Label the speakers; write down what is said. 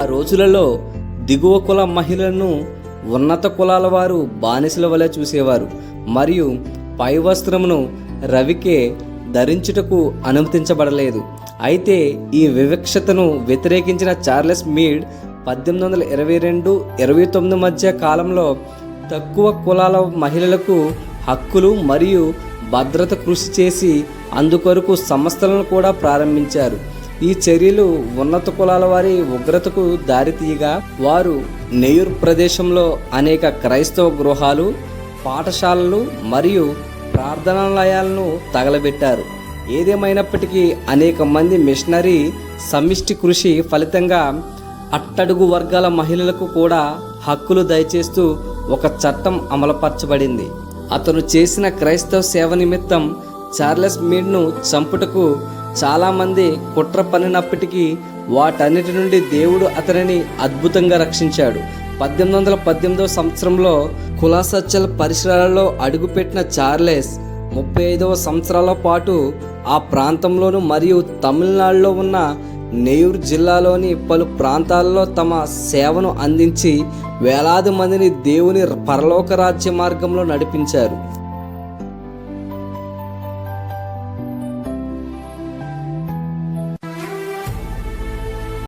Speaker 1: ఆ రోజులలో దిగువ కుల మహిళలను ఉన్నత కులాల వారు బానిసల వలె చూసేవారు. మరియు పై వస్త్రమును రవికే ధరించుటకు అనుమతించబడలేదు. అయితే ఈ వివక్షతను వ్యతిరేకించిన చార్లెస్ మీడ్ పద్దెనిమిది వందల ఇరవై రెండు ఇరవై తొమ్మిది మధ్య కాలంలో తక్కువ కులాల మహిళలకు హక్కులు మరియు భద్రత కృషి చేసి అందుకొరకు సంస్థలను కూడా ప్రారంభించారు. ఈ చర్యలు ఉన్నత కులాల వారి ఉగ్రతకు దారితీయగా వారు నెయ్యూర్ ప్రదేశంలో అనేక క్రైస్తవ గృహాలు పాఠశాలలు మరియు ప్రార్థనాలయాలను తగలబెట్టారు. ఏదేమైనప్పటికీ అనేక మంది మిషనరీ సమిష్టి కృషి ఫలితంగా అట్టడుగు వర్గాల మహిళలకు కూడా హక్కులు దయచేస్తూ ఒక చట్టం అమలుపరచబడింది. అతను చేసిన క్రైస్తవ సేవ నిమిత్తం చార్లెస్ మీడ్ను చంపుటకు చాలామంది కుట్ర పనినప్పటికీ వాటన్నిటి నుండి దేవుడు అతనిని అద్భుతంగా రక్షించాడు. పద్దెనిమిది వందల పద్దెనిమిదవ సంవత్సరంలో కులాసచ్చల పరిసరాలలో అడుగుపెట్టిన చార్లెస్ ముప్పై ఐదవ సంవత్సరాల పాటు ఆ ప్రాంతంలోను మరియు తమిళనాడులో ఉన్న నెయ్యూర్ జిల్లాలోని పలు ప్రాంతాల్లో తమ సేవను అందించి వేలాది మందిని దేవుని పరలోక రాజ్య మార్గంలో నడిపించారు.